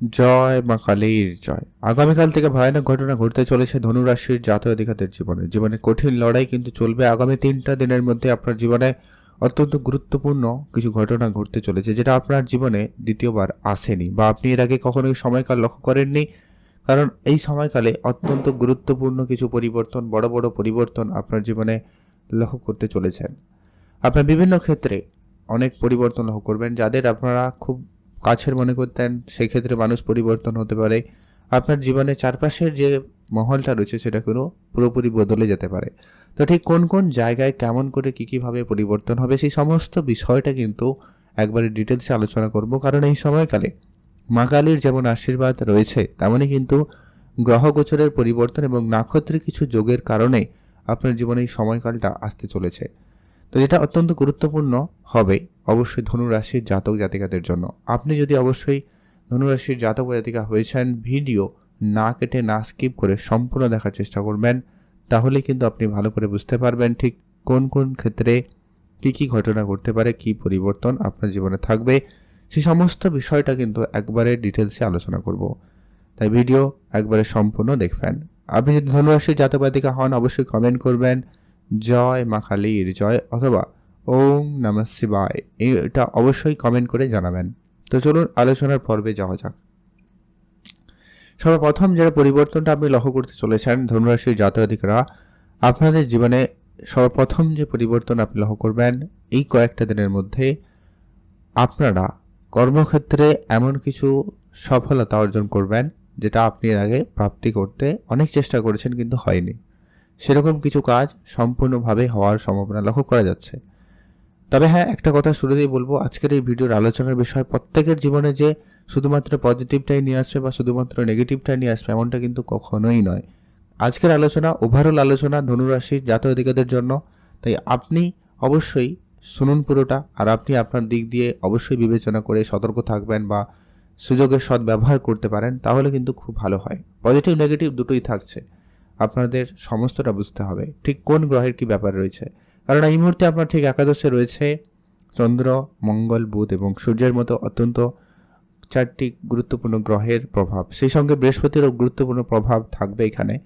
জয় মা কালীর জয়। আগামীকাল থেকে ভয়ানক ঘটনা ঘটতে চলেছে ধনুরাশির জাতীয় জীবনে। জীবনে কঠিন লড়াই কিন্তু চলবে। আগামী তিনটা দিনের মধ্যে আপনার জীবনে অত্যন্ত গুরুত্বপূর্ণ কিছু ঘটনা ঘটতে চলেছে, যেটা আপনার জীবনে দ্বিতীয়বার আসেনি বা আপনি এর আগে কখনোই সময়কাল লক্ষ্য করেননি। কারণ এই সময়কালে অত্যন্ত গুরুত্বপূর্ণ কিছু পরিবর্তন, বড় বড় পরিবর্তন আপনার জীবনে লক্ষ্য করতে চলেছেন। আপনার বিভিন্ন ক্ষেত্রে অনেক পরিবর্তন লক্ষ্য করবেন, যাদের আপনারা খুব কাছের মনে করতেন, সেই ক্ষেত্রে মানুষ পরিবর্তন হতে পারে। আপনার জীবনে চারপাশের যে মহলটা রয়েছে, সেটা কোনো পুরোপুরি বদলে যেতে পারে। তো ঠিক কোন কোন জায়গায় কেমন করে কী কীভাবে পরিবর্তন হবে, সেই সমস্ত বিষয়টা কিন্তু একবারে ডিটেলসে আলোচনা করব। কারণ এই সময়কালে মা কালীর যেমন আশীর্বাদ রয়েছে তেমনই কিন্তু গ্রহগোচরের পরিবর্তন এবং নাক্ষত্রিক কিছু যোগের কারণে আপনার জীবনে এই সময়কালটা আসতে চলেছে। তো যেটা অত্যন্ত গুরুত্বপূর্ণ হবে অবশ্যই ধনুরাশির জাতক জাতিকাদের জন্য। আপনি যদি অবশ্যই ধনুরাশির জাতক জাতিকা হয়েছেন, ভিডিও না কেটে, না স্কিপ করে সম্পূর্ণ দেখার চেষ্টা করবেন তাহলে কিন্তু আপনি ভালো করে বুঝতে পারবেন ঠিক কোন কোন ক্ষেত্রে কী কী ঘটনা ঘটতে পারে, কী পরিবর্তন আপনার জীবনে থাকবে। সেই সমস্ত বিষয়টা কিন্তু একবারে ডিটেলসে আলোচনা করব। তাই ভিডিও একবারে সম্পূর্ণ দেখবেন। আপনি যদি ধনুরাশির জাতক জাতিকা হন, অবশ্যই কমেন্ট করবেন। জয় মা কালীর, জয় অথবা ওম নমঃ শিবায়, এটা অবশ্যই কমেন্ট করে জানাবেন। তো চলুন আলোচনার পর্বে যাওয়া যাক। সর্বপ্রথম যারা পরিবর্তনটা আপনি লক্ষ্য করতে চলেছেন, ধনুরাশির জাতকাধিকরা আপনাদের জীবনে সর্বপ্রথম যে পরিবর্তন আপনি লক্ষ্য করবেন, এই কয়েকটা দিনের মধ্যে আপনারা কর্মক্ষেত্রে এমন কিছু সফলতা অর্জন করবেন, যেটা আপনি এর আগে প্রাপ্তি করতে অনেক চেষ্টা করেছেন কিন্তু হয়নি। সেরকম কিছু কাজ সম্পূর্ণভাবে হওয়ার সম্ভাবনা লক্ষ্য করা যাচ্ছে। তবে হ্যাঁ একটা কথা শুরুতেই বলব, আজকের এই ভিডিওর আলোচনার বিষয় প্রত্যেকের জীবনে যে শুধুমাত্র পজিটিভটাই নিয়ে আসবে বা শুধুমাত্র নেগেটিভটাই নিয়ে আসবে এমনটা কিন্তু কখনোই নয়। আজকের আলোচনা ওভারঅল আলোচনা ধনুরাশির জাতীয় অধিকারদের জন্য। তাই আপনি অবশ্যই শুনুন পুরোটা আর আপনি আপনার দিক দিয়ে অবশ্যই বিবেচনা করে সতর্ক থাকবেন বা সুযোগের সদ্ব্যবহার করতে পারেন, তাহলে কিন্তু খুব ভালো হয়। পজিটিভ নেগেটিভ দুটোই থাকছে। আপনাদের সমস্তটা বুঝতে হবে। ঠিক কোন গ্রহের কি ব্যাপার রয়েছে? কারণ এই মুহূর্তে আপনার ঠিক একাদশে রয়েছে চন্দ্র, মঙ্গল, বুধ এবং সূর্যের মতো অত্যন্ত চারটি গুরুত্বপূর্ণ গ্রহের প্রভাব। সেই সঙ্গে বৃহস্পতিরও গুরুত্বপূর্ণ প্রভাব থাকবে এখানে।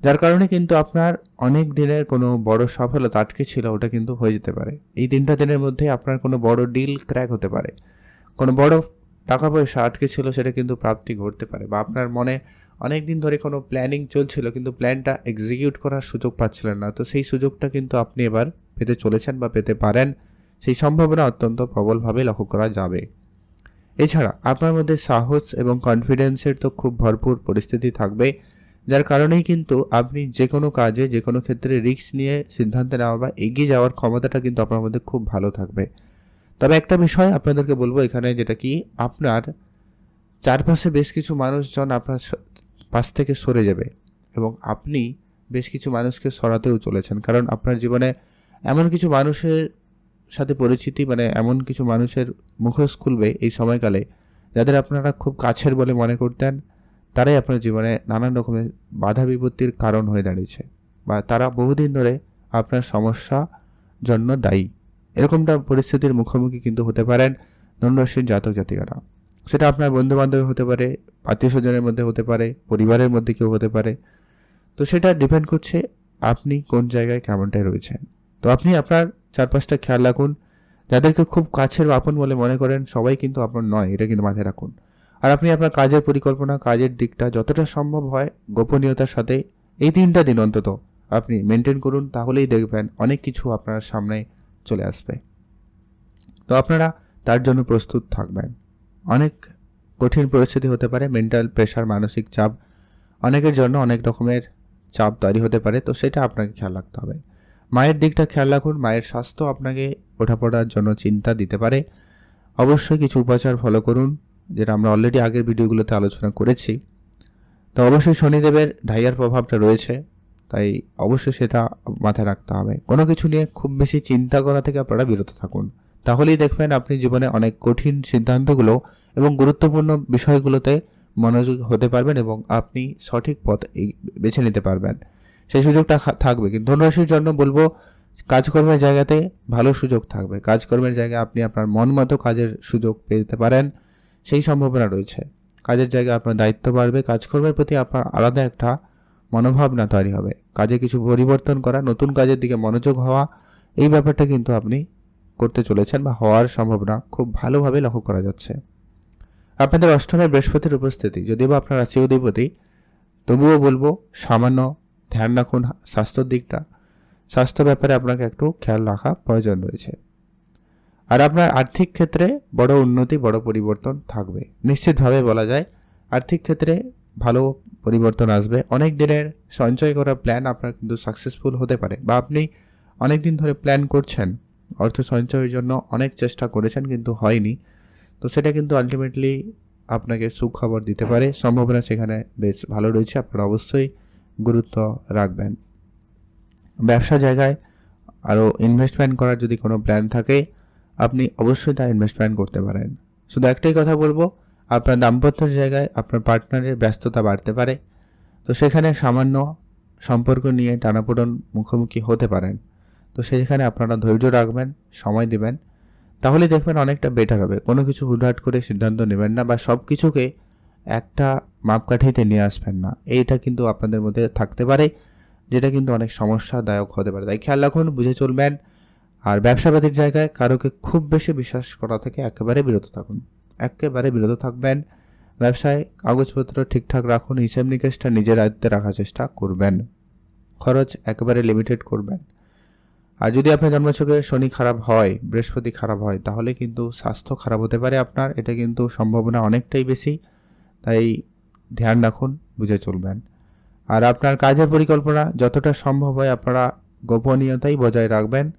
যার কারণে কিন্তু আপনার অনেক দিনের কোনো বড় সফলতা আটকে ছিল, ওটা কিন্তু হয়ে যেতে পারে। এই তিনটা দিনের মধ্যে আপনার কোনো বড় ডিল ক্র্যাক হতে পারে। কোনো বড় টাকা পয়সা আটকে ছিল, সেটা কিন্তু প্রাপ্তি ঘটতে পারে বা আপনার মনে অনেক দিন ধরে কোনো প্ল্যানিং চলছিল, কিন্তু প্ল্যানটা এক্সিকিউট করার সুযোগ পাচ্ছিলেন না। তো সেই সুযোগটা কিন্তু আপনি এবার পেতে চলেছেন বা পেতে পারেন। সেই সম্ভাবনা অত্যন্ত প্রবলভাবে লক্ষ্য করা যাবে। এছাড়া আপনার মধ্যে সাহস এবং কনফিডেন্সের তো খুব ভরপুর পরিস্থিতি থাকবে, যার কারণেই কিন্তু আপনি যে কোনো কাজে যে কোনো ক্ষেত্রে রিস্ক নিয়ে সিদ্ধান্ত নেওয়া বা এগিয়ে যাওয়ার ক্ষমতাটা কিন্তু আপনার মধ্যে খুব ভালো থাকবে। তবে একটা বিষয় আপনাদেরকে বলব এখানে, যেটা কি আপনার চারপাশে বেশ কিছু মানুষজন আপনার পাশ থেকে সরে যাবে। এবং আপনি বেশ কিছু মানুষকে সরাতেও চলেছেন। কারণ আপনার জীবনে এমন কিছু মানুষের সাথে পরিচিতি মানে এমন কিছু মানুষের মুখোশ খুলবে এই সময়কালে যাদের আপনারা খুব কাছের বলে মনে করতেন। তারাই আপনার জীবনে নানান রকমের বাধা বিপত্তির কারণ হয়ে দাঁড়িয়েছে বা তারা বহুদিন ধরে আপনার সমস্যা জন্য দায়ী। এরকমটা পরিস্থিতির মুখোমুখি কিন্তু হতে পারেন ধনুরাশির জাতক জাতিকারা। সেটা আপনার বন্ধু বান্ধব হতে পারে আত্মীয় স্বজনের মধ্যে হতে পারে, পরিবারের মধ্যে কেউ হতে পারে। তো সেটা ডিপেন্ড করছে আপনি কোন জায়গায় কেমনটায় রয়েছেন। তো আপনি আপনার চারপাশটা খেয়াল রাখুন। যাদেরকে খুব কাছের আপন বলে মনে করেন, সবাই কিন্তু আপনার নয়, এটা কিন্তু মাথায় রাখুন। আর আপনি আপনার কাজের পরিকল্পনা, কাজের দিকটা যতটা সম্ভব হয় গোপনীয়তার সাথে এই তিনটা দিন অন্তত আপনি মেনটেন করুন, তাহলেই দেখবেন অনেক কিছু আপনার সামনে চলে আসবে। তো আপনারা তার জন্য প্রস্তুত থাকবেন। অনেক কঠিন পরিস্থিতি হতে পারে মেন্টাল প্রেশার মানসিক চাপ, অনেকের জন্য অনেক রকমের চাপ তৈরি হতে পারে, তো সেটা আপনাকে খেয়াল রাখতে হবে। মায়ের দিকটা খেয়াল রাখুন, মায়ের স্বাস্থ্য আপনাকে ওঠাপড়ার জন্য চিন্তা দিতে পারে। অবশ্যই কিছু উপাচার ফলো করুন, যেটা আমরা অলরেডি আগের ভিডিওগুলোতে আলোচনা করেছি। তো অবশ্যই শনিদেবের ঢাইয়ার প্রভাবটা রয়েছে, তাই অবশ্যই সেটা মাথায় রাখতে হবে। কোনো কিছু নিয়ে খুব বেশি চিন্তা করা থেকে আপনারা বিরত থাকুন। তাহলেই দেখবেন আপনি জীবনে অনেক কঠিন সিদ্ধান্তগুলো এবং গুরুত্বপূর্ণ বিষয়গুলোতে মনোযোগ হতে পারবেন এবং আপনি সঠিক পথ বেছে নিতে পারবেন। সেই সুযোগটা থাকবে। কিন্তু ধনুরাশির জন্য বলব, কাজকর্মের জায়গাতে ভালো সুযোগ থাকবে। কাজকর্মের জায়গায় আপনি আপনার মন মতো কাজের সুযোগ পেতে পারেন। সেই সম্ভাবনা রয়েছে। কাজের জায়গায় আপনার দায়িত্ব বাড়বে। কাজকর্মের প্রতি আপনার আলাদা একটা মনোভাবনা তৈরি হবে। কাজে কিছু পরিবর্তন করা, নতুন কাজের দিকে মনোযোগ হওয়া, এই ব্যাপারটা কিন্তু আপনি করতে চলেছেন বা হওয়ার সম্ভাবনা খুব ভালোভাবে লক্ষ্য করা যাচ্ছে। আপনাদের অষ্টমের বৃহস্পতির উপস্থিতি। যদিও বা আপনার রাশি অধিপতি তবুও বলব, সামান্য ধ্যান রাখুন স্বাস্থ্যর দিকটা। স্বাস্থ্য ব্যাপারে আপনাকে একটু খেয়াল রাখা প্রয়োজন রয়েছে। আর আপনার আর্থিক ক্ষেত্রে বড় উন্নতি, বড় পরিবর্তন থাকবে। নিশ্চিতভাবে বলা যায়, আর্থিক ক্ষেত্রে ভালো পরিবর্তন আসবে। অনেক দিনের সঞ্চয় করা প্ল্যান আপনার কিন্তু সাকসেসফুল হতে পারে বা আপনি অনেক দিন ধরে প্ল্যান করছেন। অর্থ সঞ্চয়ের জন্য অনেক চেষ্টা করেছেন কিন্তু হয়নি। তো সেটা কিন্তু আলটিমেটলি আপনাকে সুখবর দিতে পারে। সম্ভাবনা সেখানে বেশ ভালো রয়েছে। আপনারা অবশ্যই গুরুত্ব রাখবেন। ব্যবসা জায়গায় আরও ইনভেস্টমেন্ট করার যদি কোনো প্ল্যান থাকে, আপনি অবশ্যই তা ইনভেস্টমেন্ট করতে পারেন। শুধু একটাই কথা বলব, আপনার দাম্পত্যের জায়গায় আপনার পার্টনারের ব্যস্ততা বাড়তে পারে। তো সেখানে সামান্য সম্পর্ক নিয়ে টানাপোড়ন মুখোমুখি হতে পারেন। তো সেখানে আপনারা ধৈর্য রাখবেন, সময় দিবেন। তাহলে দেখবেন অনেকটা বেটার হবে। কোনো কিছু হুটহাট করে সিদ্ধান্ত নেবেন না বা সব কিছুকে একটা মাপকাঠিতে নিয়ে আসবেন না। এইটা কিন্তু আপনাদের মধ্যে থাকতে পারে, যেটা কিন্তু অনেক সমস্যাদায়ক হতে পারে। তাই খেয়াল রাখুন, বুঝে চলবেন আর ব্যবসাপাতির জায়গায় কারোকে খুব বেশি বিশ্বাস করা থেকে একেবারে বিরত থাকুন। একেবারে বিরত থাকবেন, ব্যবসায় কাগজপত্র ঠিকঠাক রাখুন হিসেব নিকেশটা নিজের আয়ত্তে রাখার চেষ্টা করবেন। খরচ একেবারে লিমিটেড করবেন। আর যদি আপনার জন্মছকে শনি খারাপ হয়, বৃহস্পতি খারাপ হয়, তাহলে কিন্তু স্বাস্থ্য খারাপ হতে পারে আপনার। এটা কিন্তু সম্ভাবনা অনেকটাই বেশি। তাই ধ্যান রাখুন, বুঝে চলবেন। আর আপনার কাজের পরিকল্পনা যতটা সম্ভব হয় আপনারা গোপনীয়তাই বজায় রাখবেন,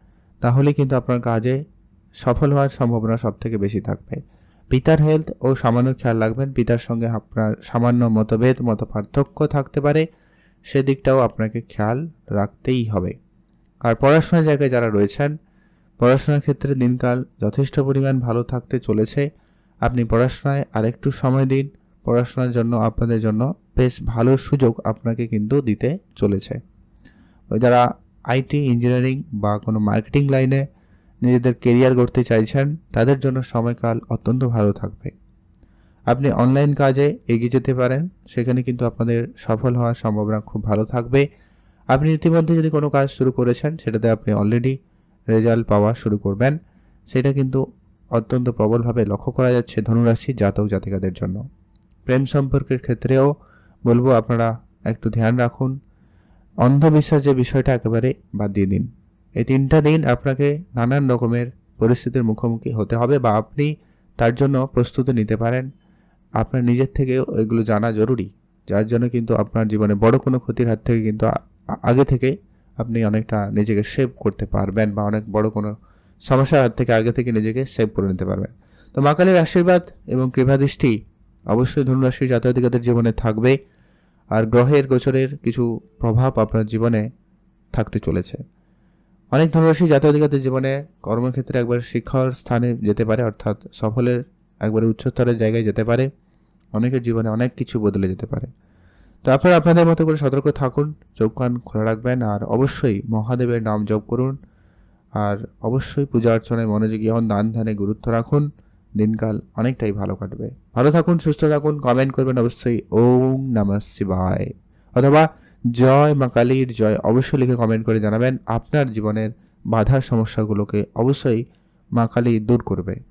তাহলে কিন্তু আপনার কাজে সফল হওয়ার সম্ভাবনা সব থেকে বেশি থাকবে। পিতার হেলথ ও সামান্য খেয়াল রাখবেন। পিতার সঙ্গে আপনার সামান্য মতভেদ মত পার্থক্য থাকতে পারে। সেদিকটাও আপনাকে খেয়াল রাখতেই হবে। আর পড়াশোনার জায়গায় যারা রয়েছেন, পড়াশোনার ক্ষেত্রে দিনকাল যথেষ্ট পরিমাণ ভালো থাকতে চলেছে। আপনি পড়াশোনায় আরেকটু সময় দিন। পড়াশোনার জন্য, আপনাদের জন্য বেশ ভালো সুযোগ আপনাকে কিন্তু দিতে চলেছে। যারা আইটি ইঞ্জিনিয়ারিং বা কোনো মার্কেটিং লাইনে নিজেদের কেরিয়ার গড়তে চাইছেন, তাদের জন্য সময়কাল অত্যন্ত ভালো থাকবে। আপনি অনলাইন কাজে এগিয়ে যেতে পারেন। সেখানে কিন্তু আপনাদের সফল হওয়ার সম্ভাবনা খুব ভালো থাকবে। আপনি ইতিমধ্যে যদি কোনো কাজ শুরু করেছেন, সেটাতে আপনি অলরেডি রেজাল্ট পাওয়া শুরু করবেন। সেটা কিন্তু অত্যন্ত প্রবলভাবে লক্ষ্য করা যাচ্ছে ধনুরাশি জাতক জাতিকাদের জন্য। প্রেম সম্পর্কের ক্ষেত্রেও বলব আপনারা একটু ধ্যান রাখুন। অন্ধবিশ্বাস যে বিষয়টা একেবারে বাদ দিয়ে দিন। এই তিনটা দিন আপনাকে নানান রকমের পরিস্থিতির মুখোমুখি হতে হবে বা আপনি তার জন্য প্রস্তুতি নিতে পারেন। আপনার নিজের থেকেও এগুলো জানা জরুরি, যার জন্য কিন্তু আপনার জীবনে বড় কোনো ক্ষতির হাত থেকে কিন্তু আগে থেকে আপনি অনেকটা নিজেকে সেভ করতে পারবেন বা অনেক বড় কোনো সমস্যার থেকে আগে থেকে নিজেকে সেভ করে নিতে পারবেন। তো মা কালীর আশীর্বাদ এবং কৃপাদৃষ্টি অবশ্যই ধনুরাশির জাতীয়তাদের জীবনে থাকবে আর গ্রহের গোচরের কিছু প্রভাব আপনার জীবনে থাকতে চলেছে। অনেক ধনুরাশি জাতীয়তাদের জীবনে কর্মক্ষেত্রে একবার শিক্ষার স্থানে যেতে পারে, অর্থাৎ সফলের একবারে উচ্চস্তরের জায়গায় যেতে পারে। অনেকের জীবনে অনেক কিছু বদলে যেতে পারে। তো আপনারা আপনাদের মতো করে সতর্ক থাকুন, চোখ কান খোলা রাখবেন, আর অবশ্যই মহাদেবের নাম জপ করুন, আর অবশ্যই পূজা অর্চনায় মনোযোগী হন, দান ধ্যানে গুরুত্ব রাখুন, দিনকাল অনেকটাই ভালো কাটবে। ভালো থাকুন, সুস্থ থাকুন কমেন্ট করবেন অবশ্যই, ওম নমঃ শিবায়। অথবা জয় মা কালীর জয় অবশ্যই লিখে কমেন্ট করে জানাবেন, আপনার জীবনের বাধার সমস্যাগুলোকে অবশ্যই মা কালী দূর করবে।